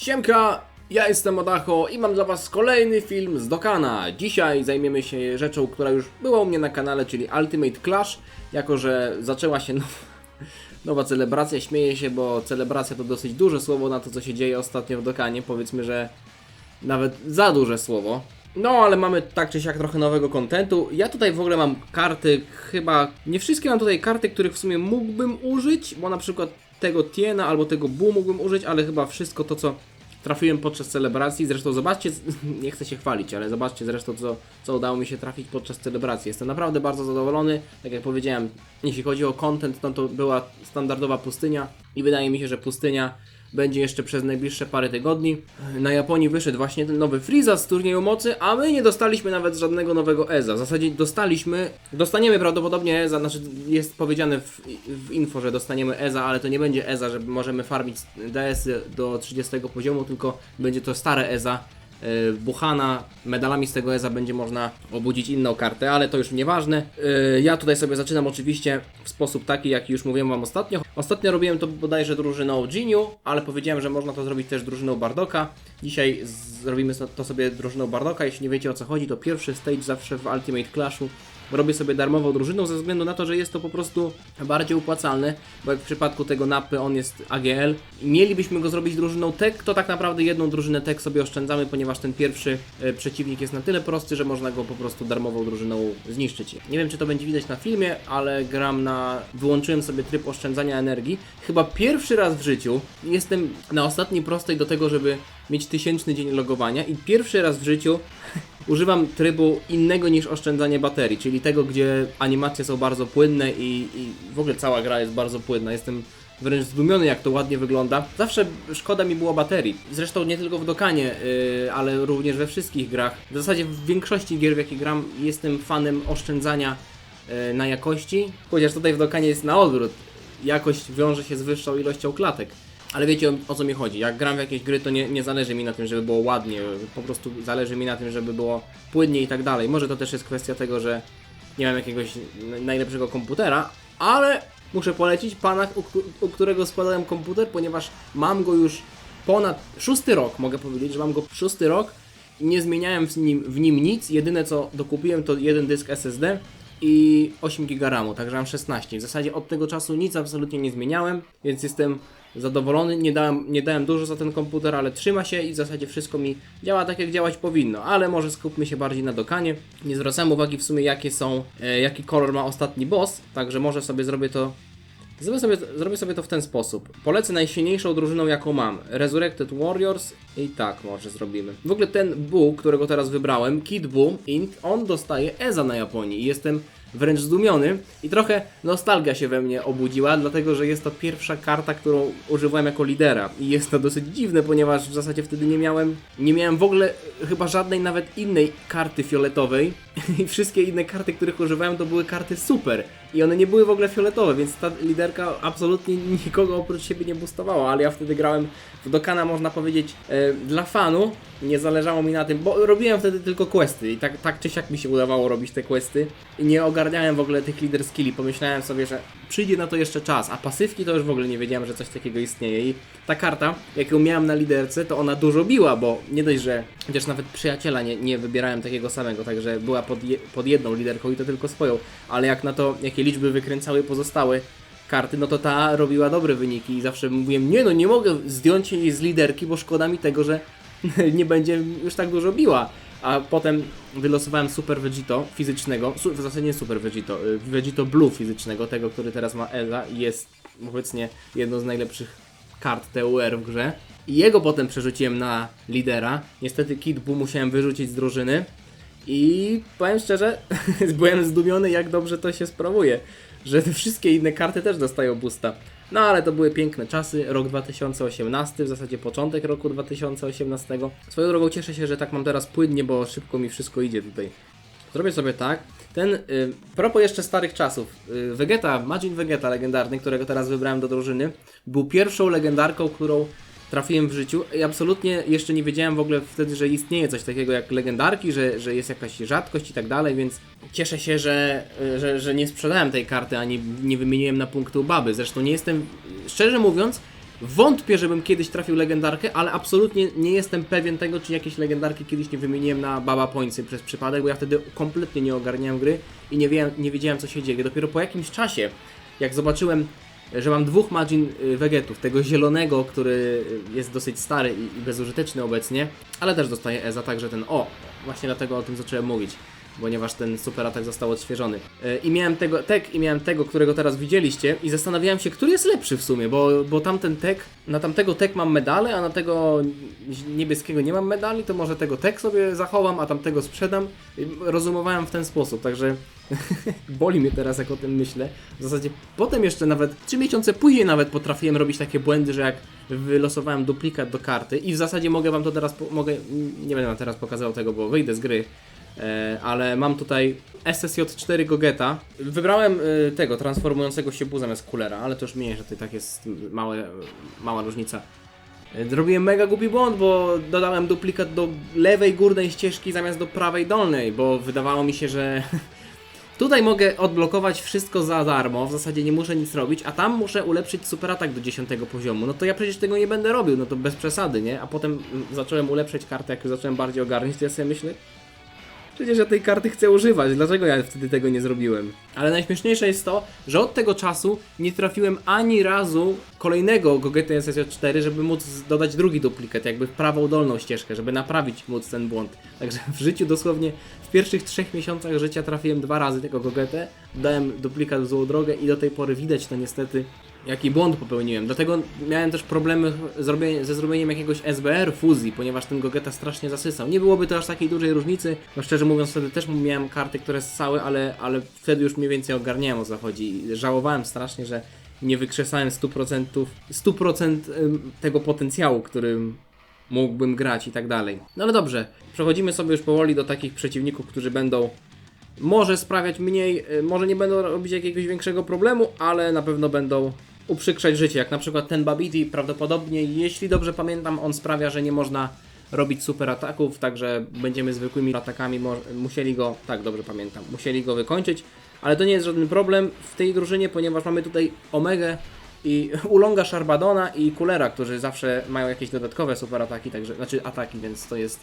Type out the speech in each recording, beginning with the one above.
Siemka, ja jestem Odacho i mam dla was kolejny film z Dokana. Dzisiaj zajmiemy się rzeczą, która już była u mnie na kanale, czyli Ultimate Clash. Jako, że zaczęła się nowa, nowa celebracja, śmieję się, bo celebracja to dosyć duże słowo na to, co się dzieje ostatnio w Dokanie. Powiedzmy, że nawet za duże słowo. No, ale mamy tak czy siak trochę nowego kontentu. Ja tutaj w ogóle mam karty, chyba nie wszystkie mam tutaj karty, których w sumie mógłbym użyć, bo na przykład tego Tiena albo tego Bu mógłbym użyć, ale chyba wszystko to, co trafiłem podczas celebracji. Zresztą zobaczcie, nie chcę się chwalić, ale zobaczcie zresztą, co, co udało mi się trafić podczas celebracji. Jestem naprawdę bardzo zadowolony. Tak jak powiedziałem, jeśli chodzi o content, no to była standardowa pustynia i wydaje mi się, że pustynia będzie jeszcze przez najbliższe parę tygodni. Na Japonii wyszedł właśnie ten nowy Freeza z turnieju mocy, a my nie dostaliśmy nawet żadnego nowego EZA. W zasadzie dostaliśmy, dostaniemy prawdopodobnie EZA, znaczy jest powiedziane w, w info, że dostaniemy EZA, ale to nie będzie EZA, że możemy farmić DS-y do 30 poziomu, tylko będzie to stare EZA. Yy, Buchana, medalami z tego EZA będzie można obudzić inną kartę, ale to już nieważne. Yy, Ja tutaj sobie zaczynam oczywiście w sposób taki, jaki już mówiłem Wam ostatnio. Ostatnio robiłem to bodajże drużyną Geniu, ale powiedziałem, że można to zrobić też drużyną Bardoka. Dzisiaj zrobimy to sobie drużyną Bardoka. Jeśli nie wiecie o co chodzi, to pierwszy stage zawsze w Ultimate Clashu robię sobie darmową drużyną ze względu na to, że jest to po prostu bardziej opłacalne, bo jak w przypadku tego napy on jest AGL. Mielibyśmy go zrobić drużyną tech, to tak naprawdę jedną drużynę tech sobie oszczędzamy, ponieważ ten pierwszy e, przeciwnik jest na tyle prosty, że można go po prostu darmową drużyną zniszczyć. Nie wiem czy to będzie widać na filmie, ale gram na... wyłączyłem sobie tryb oszczędzania energii. Chyba pierwszy raz w życiu jestem na ostatniej prostej do tego, żeby mieć tysięczny dzień logowania i pierwszy raz w życiu używam trybu innego niż oszczędzanie baterii, czyli tego, gdzie animacje są bardzo płynne i, i w ogóle cała gra jest bardzo płynna. Jestem wręcz zdumiony, jak to ładnie wygląda. Zawsze szkoda mi było baterii. Zresztą nie tylko w Dokanie, yy, ale również we wszystkich grach. W zasadzie w większości gier, w jakie gram, jestem fanem oszczędzania yy, na jakości. Chociaż tutaj w Dokanie jest na odwrót. Jakość wiąże się z wyższą ilością klatek. Ale wiecie o, o co mi chodzi. Jak gram w jakieś gry, to nie, nie zależy mi na tym, żeby było ładnie. Po prostu zależy mi na tym, żeby było płynnie i tak dalej. Może to też jest kwestia tego, że nie mam jakiegoś najlepszego komputera, ale muszę polecić pana, u, u którego składałem komputer, ponieważ mam go już ponad szósty rok, mogę powiedzieć, że mam go szósty rok i nie zmieniałem w nim, w nim nic. Jedyne co dokupiłem to jeden dysk SSD i 8 GB RAMu, także mam 16. W zasadzie od tego czasu nic absolutnie nie zmieniałem, więc jestem zadowolony. Nie dałem, nie dałem dużo za ten komputer, ale trzyma się i w zasadzie wszystko mi działa tak, jak działać powinno. Ale może skupmy się bardziej na dokanie. Nie zwracam uwagi w sumie, jakie są, e, jaki kolor ma ostatni boss, także może sobie zrobię to Zrobię sobie, zrobię sobie to w ten sposób. Polecę najsilniejszą drużyną, jaką mam. Resurrected Warriors i tak może zrobimy. W ogóle ten Bu, którego teraz wybrałem, Kid Bu Int, on dostaje EZA na Japonii jestem wręcz zdumiony i trochę nostalgia się we mnie obudziła, dlatego że jest to pierwsza karta, którą używałem jako lidera i jest to dosyć dziwne, ponieważ w zasadzie wtedy nie miałem, nie miałem w ogóle chyba żadnej nawet innej karty fioletowej i wszystkie inne karty, których używałem to były karty super i one nie były w ogóle fioletowe, więc ta liderka absolutnie nikogo oprócz siebie nie boostowała, ale ja wtedy grałem w Dokana, można powiedzieć, e, dla fanu, nie zależało mi na tym, bo robiłem wtedy tylko questy i tak, tak czy siak mi się udawało robić te questy. I nie ogarniałem w ogóle tych leader skilli, pomyślałem sobie, że przyjdzie na to jeszcze czas, a pasywki to już w ogóle nie wiedziałem, że coś takiego istnieje. I ta karta, jak ją miałem na liderce, to ona dużo biła, bo nie dość, że chociaż nawet przyjaciela nie, nie wybierałem takiego samego, także była pod, je, pod jedną liderką i to tylko swoją, ale jak na to, jakie liczby wykręcały pozostałe karty, no to ta robiła dobre wyniki i zawsze mówiłem, nie no, nie mogę zdjąć jej z liderki, bo szkoda mi tego, że nie będzie już tak dużo biła. A potem wylosowałem Super Vegito fizycznego, su- w zasadzie nie Super Vegito, y, Vegito Blue fizycznego, tego, który teraz ma Eza i jest obecnie jedną z najlepszych kart TUR w grze. I jego potem przerzuciłem na lidera. Niestety Kid Buu musiałem wyrzucić z drużyny. I powiem szczerze, byłem zdumiony jak dobrze to się sprawuje, że te wszystkie inne karty też dostają boosta. No ale to były piękne czasy, rok 2018, w zasadzie początek roku 2018. Swoją drogą cieszę się, że tak mam teraz płynnie, bo szybko mi wszystko idzie tutaj. Zrobię sobie tak. Ten, y, propos jeszcze starych czasów, y, Vegeta, Majin Vegeta legendarny, którego teraz wybrałem do drużyny, był pierwszą legendarką, którą trafiłem w życiu i absolutnie jeszcze nie wiedziałem w ogóle wtedy, że istnieje coś takiego jak legendarki, że, że jest jakaś rzadkość i tak dalej, więc cieszę się, że, że, że nie sprzedałem tej karty, ani nie wymieniłem na punkty u baby. Zresztą nie jestem, szczerze mówiąc, Wątpię, żebym kiedyś trafił legendarkę, ale absolutnie nie jestem pewien tego, czy jakieś legendarki kiedyś nie wymieniłem na Baba Pointsy przez przypadek, bo ja wtedy kompletnie nie ogarniałem gry i nie, wiem, nie wiedziałem co się dzieje. Dopiero po jakimś czasie, jak zobaczyłem, że mam dwóch Magin y, Vegetów, tego zielonego, który jest dosyć stary i, i bezużyteczny obecnie, ale też dostaje Eza, także ten, o, właśnie dlatego o tym zacząłem mówić ponieważ ten super atak został odświeżony. Yy, I miałem tego tek i miałem tego, którego teraz widzieliście i zastanawiałem się, który jest lepszy w sumie, bo, bo tamten tek, na tamtego tek mam medale, a na tego niebieskiego nie mam medali, to może tego tek sobie zachowam, a tamtego sprzedam. Rozumowałem w ten sposób, także boli mnie teraz jak o tym myślę. W zasadzie potem jeszcze nawet 3 miesiące później nawet potrafiłem robić takie błędy, że jak wylosowałem duplikat do karty i w zasadzie mogę wam to teraz, mogę, nie będę wam teraz pokazywał tego, bo wyjdę z gry, E, ale mam tutaj SSJ4 Gogeta. Wybrałem e, tego transformującego się bu zamiast kulera, ale to już mniej, że to i tak jest małe, mała różnica. E, Zrobiłem mega głupi błąd, bo dodałem duplikat do lewej górnej ścieżki zamiast do prawej dolnej, bo wydawało mi się, że tutaj mogę odblokować wszystko za darmo, w zasadzie nie muszę nic robić, a tam muszę ulepszyć super atak do 10 poziomu. No to ja przecież tego nie będę robił, no to bez przesady, nie? A potem mm, zacząłem ulepszać kartę, jak już zacząłem bardziej ogarniać, to ja sobie myślę, Przecież ja tej karty chcę używać, dlaczego ja wtedy tego nie zrobiłem? Ale najśmieszniejsze jest to, że od tego czasu nie trafiłem ani razu kolejnego Gogeta SSJ4, żeby móc dodać drugi duplikat, jakby w prawą dolną ścieżkę, żeby naprawić móc ten błąd. Także w życiu dosłownie w pierwszych trzech miesiącach życia trafiłem dwa razy tego Gogetę, dałem duplikat w złą drogę i do tej pory widać to niestety jaki błąd popełniłem. Dlatego miałem też problemy ze zrobieniem jakiegoś SBR fuzji, ponieważ ten Gogeta strasznie zasysał. Nie byłoby to aż takiej dużej różnicy. No szczerze mówiąc, wtedy też miałem karty, które ssały, ale, ale wtedy już mniej więcej ogarniałem o co chodzi. Żałowałem strasznie, że nie wykrzesałem 100%, 100% ym, tego potencjału, którym mógłbym grać i tak dalej. No ale dobrze, przechodzimy sobie już powoli do takich przeciwników, którzy będą może sprawiać mniej, y, może nie będą robić jakiegoś większego problemu, ale na pewno będą uprzykrzać życie, jak na przykład ten Babidi prawdopodobnie, jeśli dobrze pamiętam, on sprawia, że nie można robić super ataków, także będziemy zwykłymi atakami musieli go, tak dobrze pamiętam, musieli go wykończyć, ale to nie jest żaden problem w tej drużynie, ponieważ mamy tutaj Omegę i Ulonga Sharbadona i Kulera, którzy zawsze mają jakieś dodatkowe super ataki, także, znaczy ataki, więc to jest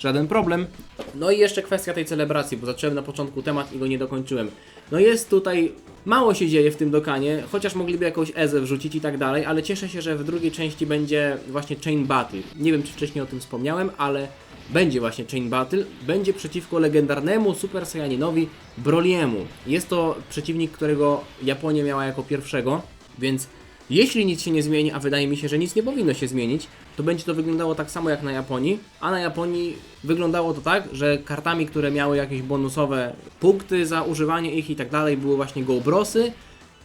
żaden problem. No i jeszcze kwestia tej celebracji, bo zacząłem na początku temat i go nie dokończyłem. No jest tutaj, mało się dzieje w tym dokanie, chociaż mogliby jakąś Ezę wrzucić i tak dalej, ale cieszę się, że w drugiej części będzie właśnie Chain Battle. Nie wiem, czy wcześniej o tym wspomniałem, ale będzie właśnie Chain Battle, będzie przeciwko legendarnemu Super Saiyaninowi Broliemu. Jest to przeciwnik, którego Japonia miała jako pierwszego, więc jeśli nic się nie zmieni, a wydaje mi się, że nic nie powinno się zmienić, to będzie to wyglądało tak samo jak na Japonii, a na Japonii wyglądało to tak, że kartami, które miały jakieś bonusowe punkty za używanie ich i tak dalej, były właśnie GoBrosy,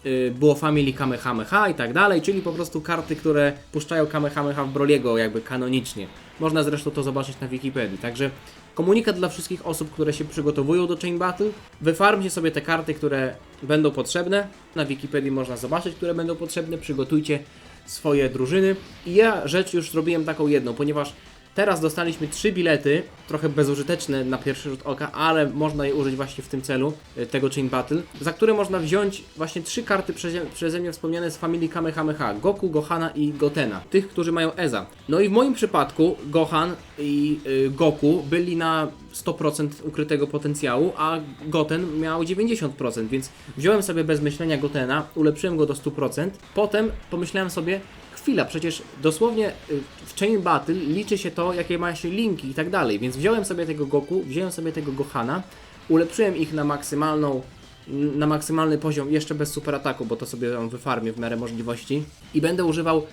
yy, było Family Kamehameha i tak dalej, czyli po prostu karty, które puszczają Kamehameha w Broliego jakby kanonicznie. Można zresztą to zobaczyć na Wikipedii, także komunikat dla wszystkich osób, które się przygotowują do Chain Battle, wyfarmcie sobie te karty, które będą potrzebne, na Wikipedii można zobaczyć, które będą potrzebne, przygotujcie swoje drużyny. I ja rzecz już zrobiłem taką jedną, ponieważ Teraz dostaliśmy trzy bilety, trochę bezużyteczne na pierwszy rzut oka, ale można je użyć właśnie w tym celu, y, tego Chain Battle, za które można wziąć właśnie trzy karty przeze, przeze mnie wspomniane z familii Kamehameha, Goku, Gohana i Gotena, tych, którzy mają Eza. No i w moim przypadku Gohan i y, Goku byli na 100% ukrytego potencjału, a Goten miał 90%, więc wziąłem sobie bez myślenia Gotena, ulepszyłem go do 100%, potem pomyślałem sobie, chwila, przecież dosłownie y, w Chain Battle liczy się to, jakie ma się linki i tak dalej, więc wziąłem sobie tego Goku, wziąłem sobie tego Gohana, ulepszyłem ich na maksymalną na maksymalny poziom, jeszcze bez super ataku, bo to sobie ją wyfarmię w miarę możliwości i będę używał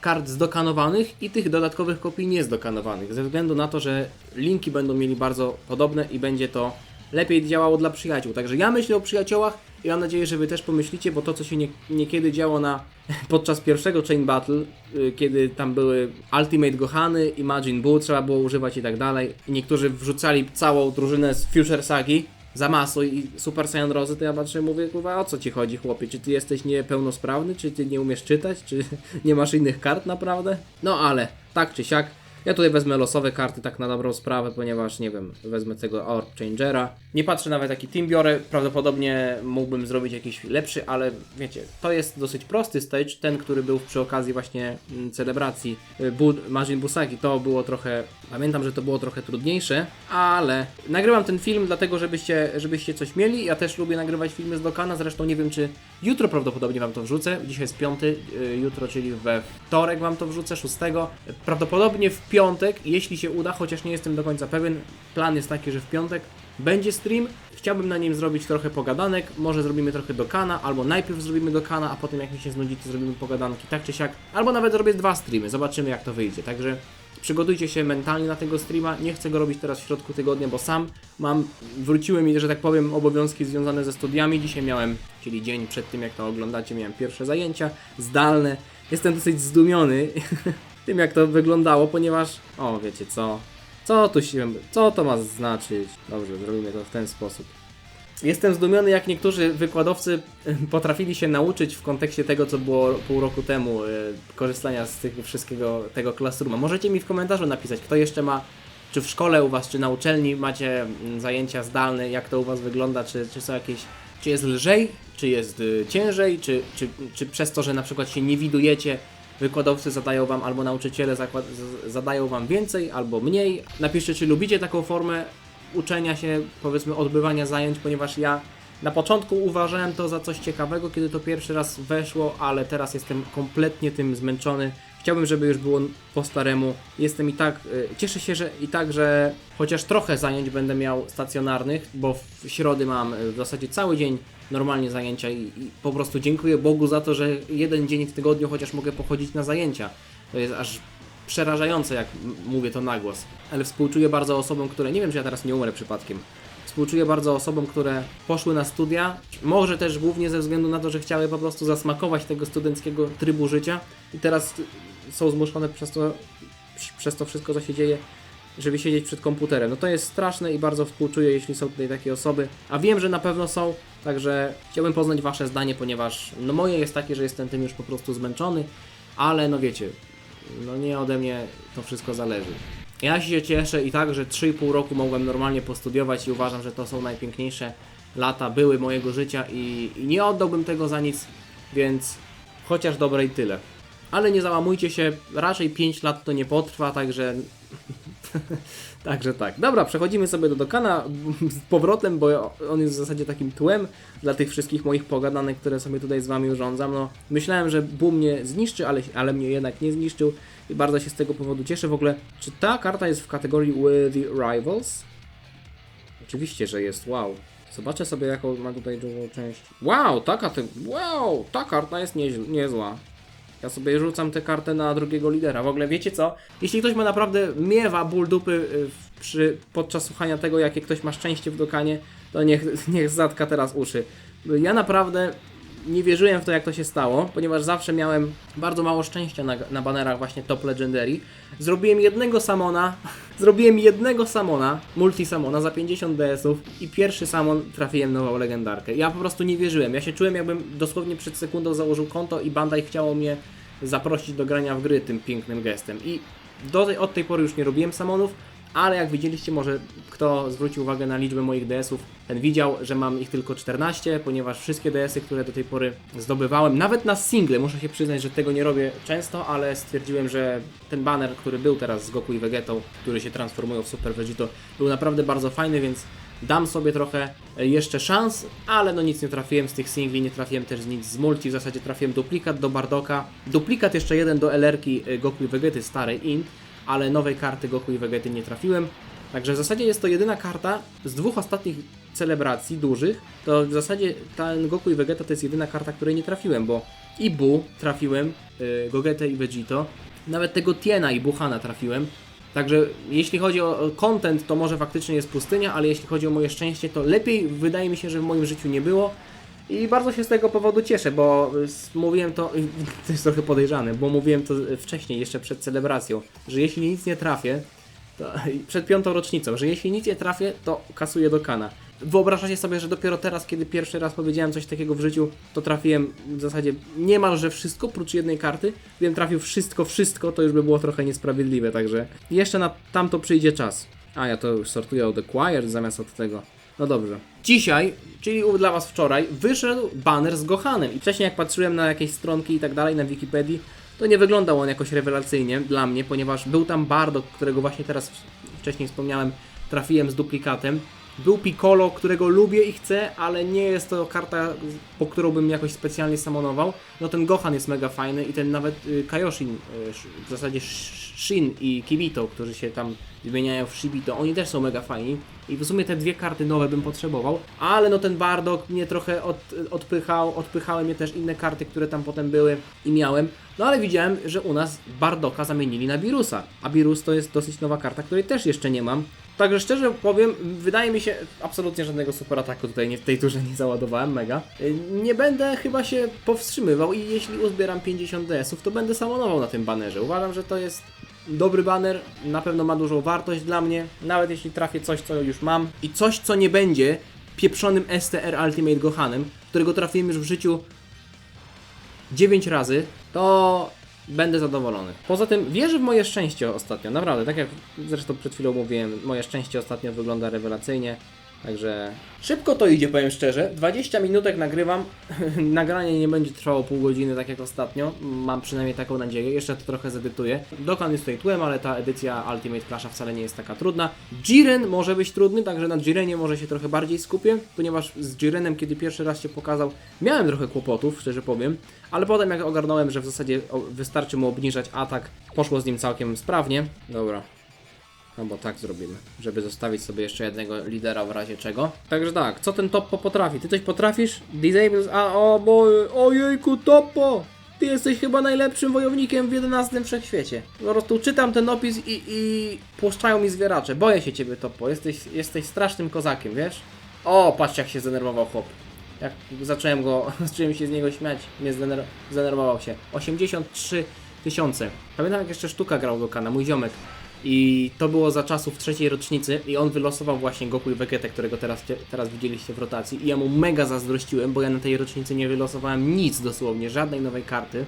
kart zdokanowanych i tych dodatkowych kopii niezdokanowanych, ze względu na to, że linki będą mieli bardzo podobne i będzie to lepiej działało dla przyjaciół. Także ja myślę o przyjaciołach i mam nadzieję, że Wy też pomyślicie, bo to, co się nie, niekiedy działo na, podczas pierwszego Chain Battle, y, kiedy tam były Ultimate Gohany i Majin Buu, trzeba było używać i tak dalej, i niektórzy wrzucali całą drużynę z Future Sagi, Zamasu i Super Saiyan Rozy, to ja patrzę mówię, kurwa, o co ci chodzi, chłopie? Czy ty jesteś niepełnosprawny? Czy ty nie umiesz czytać? Czy nie masz innych kart naprawdę? No ale, tak czy siak, Ja tutaj wezmę losowe karty tak na dobrą sprawę, ponieważ nie wiem, wezmę tego Orb Changera. Nie patrzę nawet jaki team biorę, prawdopodobnie mógłbym zrobić jakiś lepszy, ale wiecie, to jest dosyć prosty stage, ten, który był przy okazji właśnie mm, celebracji y, Bu Majin Busaki, to było trochę, pamiętam, że to było trochę trudniejsze, ale nagrywam ten film dlatego, żebyście, żebyście coś mieli, ja też lubię nagrywać filmy z Dokana, zresztą nie wiem czy jutro prawdopodobnie Wam to wrzucę, dzisiaj jest piąty, y, jutro, czyli we wtorek Wam to wrzucę, szóstego, prawdopodobnie w piątek, jeśli się uda, chociaż nie jestem do końca pewien, plan jest taki, że w piątek będzie stream, chciałbym na nim zrobić trochę pogadanek, może zrobimy trochę do kana, albo najpierw zrobimy do kana, a potem jak mi się znudzi, to zrobimy pogadanki, tak czy siak, albo nawet zrobię dwa streamy, zobaczymy jak to wyjdzie, także przygotujcie się mentalnie na tego streama, nie chcę go robić teraz w środku tygodnia, bo sam mam, wróciły mi, że tak powiem, obowiązki związane ze studiami, dzisiaj miałem, czyli dzień przed tym jak to oglądacie, miałem pierwsze zajęcia zdalne, jestem dosyć zdumiony tym jak to wyglądało, ponieważ, o wiecie co, co tu się, co to ma znaczyć? Dobrze, zrobimy to w ten sposób. Jestem zdumiony, jak niektórzy wykładowcy potrafili się nauczyć w kontekście tego, co było pół roku temu, e, korzystania z tego wszystkiego, tego classrooma. Możecie mi w komentarzu napisać, kto jeszcze ma, czy w szkole u Was, czy na uczelni macie mm, zajęcia zdalne, jak to u Was wygląda, czy, czy są jakieś, czy jest lżej, czy jest y, ciężej, czy, czy, czy przez to, że na przykład się nie widujecie, wykładowcy zadają Wam albo nauczyciele zadają Wam więcej albo mniej. Napiszcie, czy lubicie taką formę uczenia się, powiedzmy, odbywania zajęć, ponieważ ja na początku uważałem to za coś ciekawego, kiedy to pierwszy raz weszło, ale teraz jestem kompletnie tym zmęczony. Chciałbym, żeby już było po staremu. Jestem i tak, y, cieszę się, że i tak, że chociaż trochę zajęć będę miał stacjonarnych, bo w środy mam y, w zasadzie cały dzień normalnie zajęcia i, i po prostu dziękuję Bogu za to, że jeden dzień w tygodniu chociaż mogę pochodzić na zajęcia. To jest aż przerażające, jak mówię to na głos. Ale współczuję bardzo osobom, które, nie wiem, czy ja teraz nie umrę przypadkiem, współczuję bardzo osobom, które poszły na studia, może też głównie ze względu na to, że chciały po prostu zasmakować tego studenckiego trybu życia i teraz zmuszone przez to, przez to wszystko, co się dzieje, żeby siedzieć przed komputerem. No to jest straszne i bardzo współczuję, jeśli są tutaj takie osoby, a wiem, że na pewno są, także chciałbym poznać Wasze zdanie, ponieważ no moje jest takie, że jestem tym już po prostu zmęczony, ale no wiecie, no nie ode mnie to wszystko zależy. Ja się cieszę i tak, że 3,5 roku mogłem normalnie postudiować i uważam, że to są najpiękniejsze lata były mojego życia i, i nie oddałbym tego za nic, więc chociaż dobre i tyle. Ale nie załamujcie się, raczej 5 lat to nie potrwa, także Także tak. Dobra, przechodzimy sobie do Dokana z powrotem, bo on jest w zasadzie takim tłem dla tych wszystkich moich pogadanek, które sobie tutaj z wami urządzam. No, myślałem, że Boom mnie zniszczy, ale, ale mnie jednak nie zniszczył i bardzo się z tego powodu cieszę. W ogóle, czy ta karta jest w kategorii Worthy Rivals? Oczywiście, że jest. Wow. Zobaczę sobie, jaką ma tutaj dużą część. Wow, taka ty... Wow, ta karta jest nie, niezła. Ja sobie rzucam tę kartę na drugiego lidera. W ogóle wiecie co? Jeśli ktoś ma naprawdę miewa ból dupy y, przy, podczas słuchania tego, jakie ktoś ma szczęście w dokanie, to niech, niech zatka teraz uszy. Ja naprawdę nie wierzyłem w to, jak to się stało, ponieważ zawsze miałem bardzo mało szczęścia na, na banerach właśnie Top Legendary. Zrobiłem jednego samona, zrobiłem jednego samona, multi samona za 50 DS-ów i pierwszy samon trafiłem nową legendarkę. Ja po prostu nie wierzyłem. Ja się czułem, jakbym dosłownie przed sekundą założył konto i Bandai chciało mnie zaprosić do grania w gry tym pięknym gestem. I do tej, od tej pory już nie robiłem samonów, ale jak widzieliście, może kto zwrócił uwagę na liczbę moich DS-ów, ten widział, że mam ich tylko 14, ponieważ wszystkie DS-y, które do tej pory zdobywałem, nawet na single, muszę się przyznać, że tego nie robię często, ale stwierdziłem, że ten banner, który był teraz z Goku i Vegetą, który się transformują w Super Vegito, był naprawdę bardzo fajny, więc dam sobie trochę e, jeszcze szans, ale no nic nie trafiłem z tych singli, nie trafiłem też z nic z multi, w zasadzie trafiłem duplikat do Bardoka, duplikat jeszcze jeden do LR-ki e, Goku i Vegety starej Int, ale nowej karty Goku i Vegety nie trafiłem. Także w zasadzie jest to jedyna karta z dwóch ostatnich celebracji dużych, to w zasadzie ten Goku i Vegeta to jest jedyna karta, której nie trafiłem, bo i Bu trafiłem, yy, Gogetę i Vegito, nawet tego Tiena i Buchana trafiłem. Także jeśli chodzi o o content, to może faktycznie jest pustynia, ale jeśli chodzi o moje szczęście, to lepiej wydaje mi się, że w moim życiu nie było. I bardzo się z tego powodu cieszę, bo mówiłem to, to jest trochę podejrzane, bo mówiłem to wcześniej, jeszcze przed celebracją, że jeśli nic nie trafię, to, przed piątą rocznicą, że jeśli nic nie trafię, to kasuję do kana. wyobrażacie sobie, że dopiero teraz, kiedy pierwszy raz powiedziałem coś takiego w życiu, to trafiłem w zasadzie niemalże wszystko, prócz jednej karty. Gdybym trafił wszystko, wszystko, to już by było trochę niesprawiedliwe, także jeszcze na tamto przyjdzie czas. A, ja to już sortuję od Acquired zamiast od tego. No dobrze. Dzisiaj, czyli dla Was wczoraj, wyszedł banner z Gohanem. I wcześniej jak patrzyłem na jakieś stronki i tak dalej na Wikipedii, to nie wyglądał on jakoś rewelacyjnie dla mnie, ponieważ był tam Bardock, którego właśnie teraz wcześniej wspomniałem, trafiłem z duplikatem. Był Piccolo, którego lubię i chcę, ale nie jest to karta, po którą bym jakoś specjalnie samonował. No ten Gohan jest mega fajny i ten nawet y, Kaioshin, y, w zasadzie Sh- Shin i Kibito, którzy się tam zmieniają w Shibito, oni też są mega fajni. I w sumie te dwie karty nowe bym potrzebował, ale no ten Bardock mnie trochę od, odpychał, odpychały mnie też inne karty, które tam potem były i miałem. No ale widziałem, że u nas Bardoka zamienili na Birusa, a Birus to jest dosyć nowa karta, której też jeszcze nie mam. Także szczerze powiem, wydaje mi się, absolutnie żadnego super ataku tutaj nie, w tej turze nie załadowałem, mega. Y, Nie będę chyba się powstrzymywał i jeśli uzbieram 50 DS-ów, to będę samonował na tym banerze. Uważam, że to jest dobry baner, na pewno ma dużą wartość dla mnie, nawet jeśli trafię coś, co już mam i coś, co nie będzie pieprzonym STR Ultimate Gohanem, którego trafiłem już w życiu 9 razy, to będę zadowolony. Poza tym wierzę w moje szczęście ostatnio, naprawdę, tak jak zresztą przed chwilą mówiłem, moje szczęście ostatnio wygląda rewelacyjnie. Także szybko to idzie, powiem szczerze. 20 minutek nagrywam. Nagranie nie będzie trwało pół godziny, tak jak ostatnio. Mam przynajmniej taką nadzieję. Jeszcze to trochę zedytuję. Dokon jest tutaj tłem, ale ta edycja Ultimate Clasha wcale nie jest taka trudna. Jiren może być trudny, także na Jirenie może się trochę bardziej skupię, ponieważ z Jirenem, kiedy pierwszy raz się pokazał, miałem trochę kłopotów, szczerze powiem. Ale potem jak ogarnąłem, że w zasadzie wystarczy mu obniżać atak, poszło z nim całkiem sprawnie. Dobra, no bo tak zrobimy, żeby zostawić sobie jeszcze jednego lidera w razie czego. Także tak, co ten Toppo potrafi? Ty coś potrafisz? Disables, a o bo, ojejku Toppo! Ty jesteś chyba najlepszym wojownikiem w 11 wszechświecie. Po prostu czytam ten opis i, i puszczają mi zwieracze. Boję się ciebie Toppo, jesteś, jesteś strasznym kozakiem, wiesz? O, patrz jak się zdenerwował chłop. Jak zacząłem go, zacząłem się z niego śmiać, mnie zdener zdenerwował się. 83 tysiące. Pamiętam jak jeszcze sztuka grał do kana, mój ziomek. I to było za czasów trzeciej rocznicy i on wylosował właśnie Goku i Vegetę, którego teraz, teraz widzieliście w rotacji i ja mu mega zazdrościłem, bo ja na tej rocznicy nie wylosowałem nic dosłownie, żadnej nowej karty,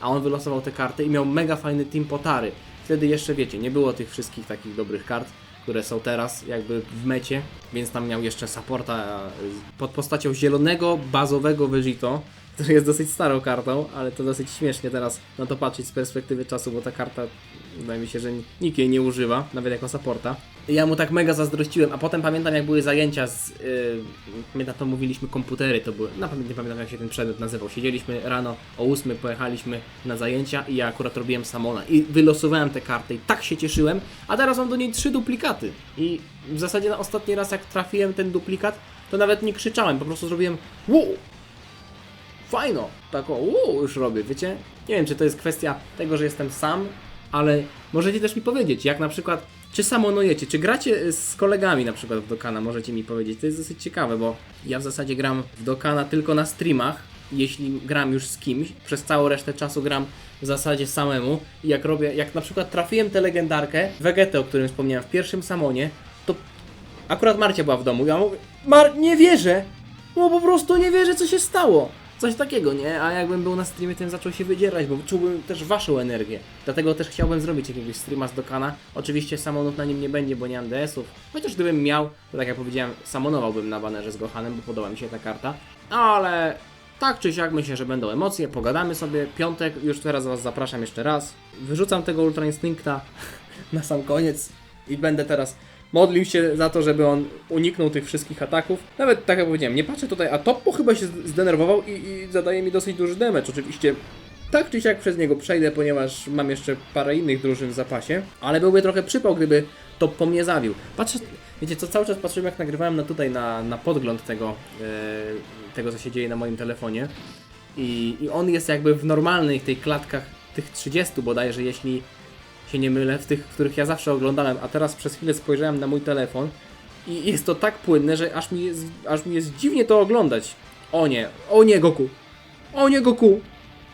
a on wylosował te karty i miał mega fajny team potary. Wtedy jeszcze wiecie, nie było tych wszystkich takich dobrych kart, które są teraz jakby w mecie, więc tam miał jeszcze supporta y, pod postacią zielonego, bazowego Vegito, który jest dosyć starą kartą, ale to dosyć śmiesznie teraz na to patrzeć z perspektywy czasu, bo ta karta wydaje mi się, że nikt jej nie używa, nawet jako supporta. Ja mu tak mega zazdrościłem, a potem pamiętam jak były zajęcia z, yy, na to mówiliśmy komputery, to były, pewno nie pamiętam jak się ten przedmiot nazywał. Siedzieliśmy rano o 8, pojechaliśmy na zajęcia i ja akurat robiłem Samona i wylosowałem te karty i tak się cieszyłem, a teraz mam do niej trzy duplikaty. I w zasadzie na ostatni raz jak trafiłem ten duplikat, to nawet nie krzyczałem, po prostu zrobiłem wow, fajno, tak o, uuu, już robię, wiecie? Nie wiem, czy to jest kwestia tego, że jestem sam, ale możecie też mi powiedzieć, jak na przykład, czy samonujecie, czy gracie z kolegami na przykład w Dokana, możecie mi powiedzieć, to jest dosyć ciekawe, bo ja w zasadzie gram w Dokana tylko na streamach, jeśli gram już z kimś, przez całą resztę czasu gram w zasadzie samemu i jak robię, jak na przykład trafiłem tę legendarkę, Vegetę, o którym wspomniałem w pierwszym Samonie, to Akurat Marcia była w domu. Ja mówię, Mar, nie wierzę! No po prostu nie wierzę, co się stało. Coś takiego, nie? A jakbym był na streamie, to bym zaczął się wydzierać, bo czułbym też waszą energię. Dlatego też chciałbym zrobić jakiegoś streama z Dokana. Oczywiście samonów na nim nie będzie, bo nie mam DS-ów. Chociaż gdybym miał, to tak jak powiedziałem, samonowałbym na banerze z Gohanem, bo podoba mi się ta karta. Ale tak czy siak myślę, że będą emocje, pogadamy sobie. Piątek, już teraz was zapraszam jeszcze raz. Wyrzucam tego Ultra Instincta na sam koniec i będę teraz modlił się za to, żeby on uniknął tych wszystkich ataków. Nawet tak jak powiedziałem, nie patrzę tutaj, a Toppo chyba się zdenerwował i, i zadaje mi dosyć duży damage. Oczywiście tak czy siak przez niego przejdę, ponieważ mam jeszcze parę innych drużyn w zapasie, ale byłby trochę przypał, gdyby Toppo mnie zawił. Patrzę, wiecie co, cały czas patrzyłem jak nagrywałem na tutaj na, na podgląd tego, e, tego, co się dzieje na moim telefonie. I, I on jest jakby w normalnych tych klatkach, tych 30 bodajże, jeśli się nie mylę, w tych, których ja zawsze oglądałem, a teraz przez chwilę spojrzałem na mój telefon i jest to tak płynne, że aż mi jest, aż mi jest dziwnie to oglądać. O nie, o nie Goku, o nie Goku.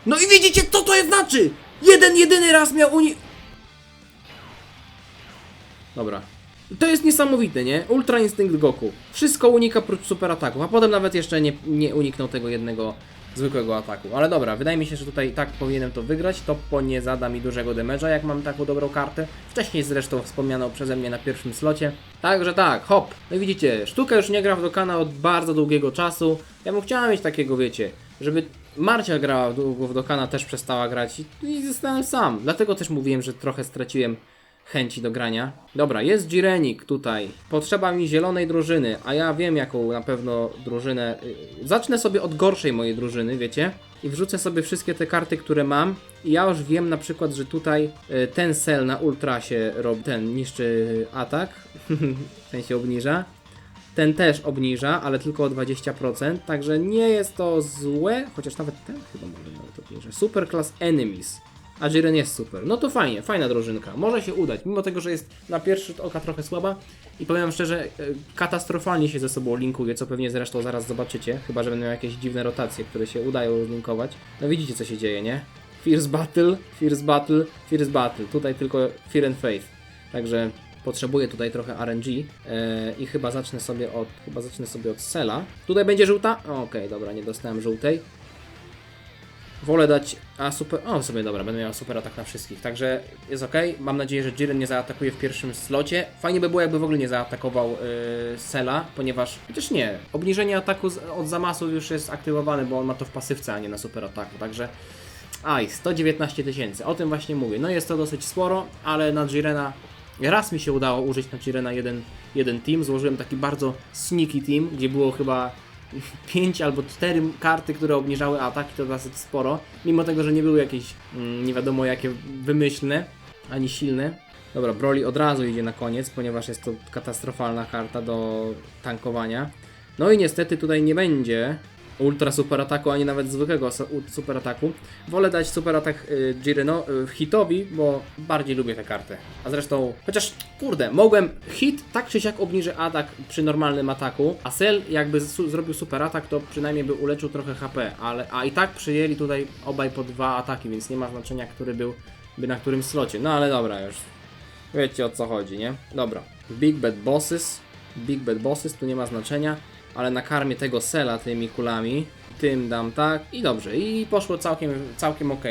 No i widzicie co to jest znaczy? Jeden, jedyny raz miał uni... Dobra, To jest niesamowite, nie? Ultra Instynkt Goku. Wszystko unika prócz super ataków, a potem nawet jeszcze nie, nie uniknął tego jednego zwykłego ataku. Ale dobra, wydaje mi się, że tutaj tak powinienem to wygrać. Toppo nie zada mi dużego damage'a, jak mam taką dobrą kartę. Wcześniej zresztą wspomniano przeze mnie na pierwszym slocie. Także tak, hop. No i widzicie, sztuka już nie gra w Dokana od bardzo długiego czasu. Ja bym chciała mieć takiego, wiecie, żeby Marcia grała długo w Dokana, też przestała grać i, i zostałem sam. Dlatego też mówiłem, że trochę straciłem chęci do grania. Dobra, jest Jirenik tutaj. Potrzeba mi zielonej drużyny, a ja wiem jaką na pewno drużynę. y, Zacznę sobie od gorszej mojej drużyny, wiecie? I wrzucę sobie wszystkie te karty, które mam. I ja już wiem na przykład, że tutaj y, ten cel na ultrasie robi, ten niszczy atak. w sensie obniża. Ten też obniża, ale tylko o 20%, także nie jest to złe, chociaż nawet ten chyba może nawet obniża. Super Class Enemies. A Jiren jest super. No to fajnie, fajna drużynka. Może się udać, mimo tego, że jest na pierwszy oka trochę słaba. I powiem szczerze, e, katastrofalnie się ze sobą linkuje, co pewnie zresztą zaraz zobaczycie. Chyba, że będą jakieś dziwne rotacje, które się udają linkować. No widzicie, co się dzieje, nie? Fierce Battle, Fierce Battle, Fierce Battle. Tutaj tylko Fear and Faith. Także potrzebuję tutaj trochę RNG e, i chyba zacznę sobie od chyba zacznę sobie od Sela. Tutaj będzie żółta? Okej, dobra, nie dostałem żółtej. Wolę dać. A super. O, sobie dobra, będę miał super atak na wszystkich. Także jest ok. Mam nadzieję, że Jiren nie zaatakuje w pierwszym slocie. Fajnie by było, jakby w ogóle nie zaatakował yy, Sela, ponieważ. Chociaż nie. Obniżenie ataku z, od zamasu już jest aktywowane, bo on ma to w pasywce, a nie na super ataku. Także. Aj, 119 tysięcy. O tym właśnie mówię. No jest to dosyć sporo, ale na Jirena. Raz mi się udało użyć na Jirena jeden, jeden team. Złożyłem taki bardzo sneaky team, gdzie było chyba 5 albo 4 karty, które obniżały ataki, to dosyć sporo. Mimo tego, że nie były jakieś mm, nie wiadomo jakie wymyślne, ani silne. Dobra, Broly od razu idzie na koniec, ponieważ jest to katastrofalna karta do tankowania. No i niestety tutaj nie będzie ultra super ataku, ani nawet zwykłego super ataku. Wolę dać super atak y, Jireno y, hitowi, bo bardziej lubię tę kartę. A zresztą, chociaż kurde, mogłem hit tak czy siak obniży atak przy normalnym ataku, a Cell jakby su- zrobił super atak, to przynajmniej by uleczył trochę HP, ale a i tak przyjęli tutaj obaj po dwa ataki, więc nie ma znaczenia, który był by na którym slocie. No ale dobra, już wiecie o co chodzi, nie? Dobra. Big Bad Bosses. Big Bad Bosses, tu nie ma znaczenia, ale nakarmię tego Sela tymi kulami. Tym dam tak i dobrze. I poszło całkiem, całkiem ok.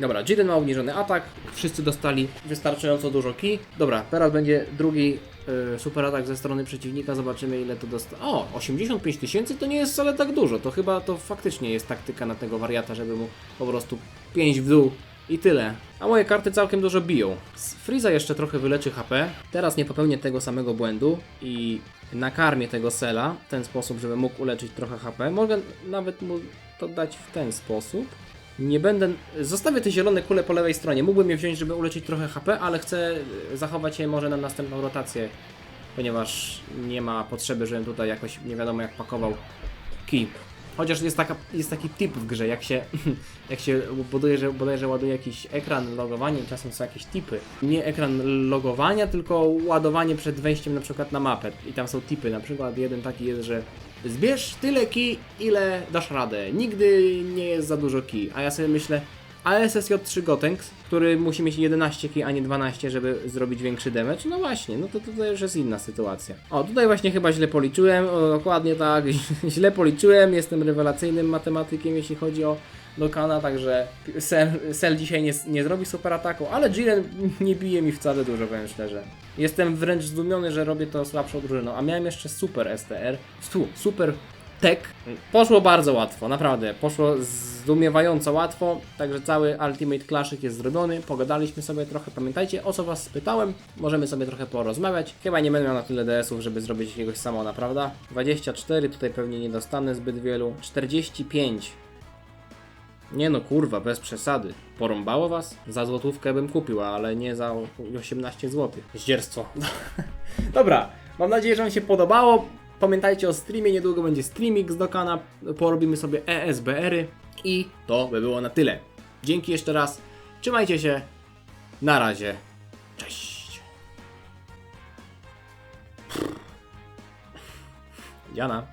Dobra, Jiren ma obniżony atak. Wszyscy dostali wystarczająco dużo ki. Dobra, teraz będzie drugi y, super atak ze strony przeciwnika. Zobaczymy ile to dosta. O, 85 tysięcy to nie jest wcale tak dużo. To chyba to faktycznie jest taktyka na tego wariata, żeby mu po prostu 5 w dół i tyle. A moje karty całkiem dużo biją. Z Freeza jeszcze trochę wyleczy HP. Teraz nie popełnię tego samego błędu i nakarmię tego Sela w ten sposób, żeby mógł uleczyć trochę HP. Mogę nawet mu to dać w ten sposób. Nie będę. Zostawię te zielone kule po lewej stronie. Mógłbym je wziąć, żeby uleczyć trochę HP, ale chcę e, zachować je może na następną rotację, ponieważ nie ma potrzeby, żebym tutaj jakoś nie wiadomo jak pakował key. Chociaż jest, taka, jest taki tip w grze, jak się, jak się buduje, że bodajże ładuje jakiś ekran logowania czasem są jakieś tipy. Nie ekran logowania, tylko ładowanie przed wejściem na przykład na mapę. I tam są tipy, na przykład jeden taki jest, że zbierz tyle ki, ile dasz radę. Nigdy nie jest za dużo ki. A ja sobie myślę, ASSJ3 Gotenks, który musi mieć 11 ki, a nie 12, żeby zrobić większy damage, no właśnie, no to tutaj już jest inna sytuacja. O, tutaj właśnie chyba źle policzyłem, o, dokładnie tak, źle policzyłem, jestem rewelacyjnym matematykiem, jeśli chodzi o Dokana, także Cell, Cell dzisiaj nie, nie zrobi super ataku, ale Jiren nie bije mi wcale dużo, powiem szczerze. Jestem wręcz zdumiony, że robię to słabszą drużyną, a miałem jeszcze super STR, stu, super Tech. Poszło bardzo łatwo, naprawdę. Poszło zdumiewająco łatwo, także cały Ultimate Classic jest zrobiony. Pogadaliśmy sobie trochę. Pamiętajcie, o co Was spytałem. Możemy sobie trochę porozmawiać. Chyba nie będę miał na tyle DS-ów, żeby zrobić jakiegoś samona, prawda? 24, tutaj pewnie nie dostanę zbyt wielu. 45. Nie no, kurwa, bez przesady. Porąbało was? Za złotówkę bym kupił, ale nie za 18 zł. Zdzierstwo. Dobra, mam nadzieję, że Wam się podobało. Pamiętajcie o streamie, niedługo będzie streaming z Dokana. Porobimy sobie ESBR-y i to by było na tyle. Dzięki jeszcze raz. Trzymajcie się. Na razie. Cześć. Jana.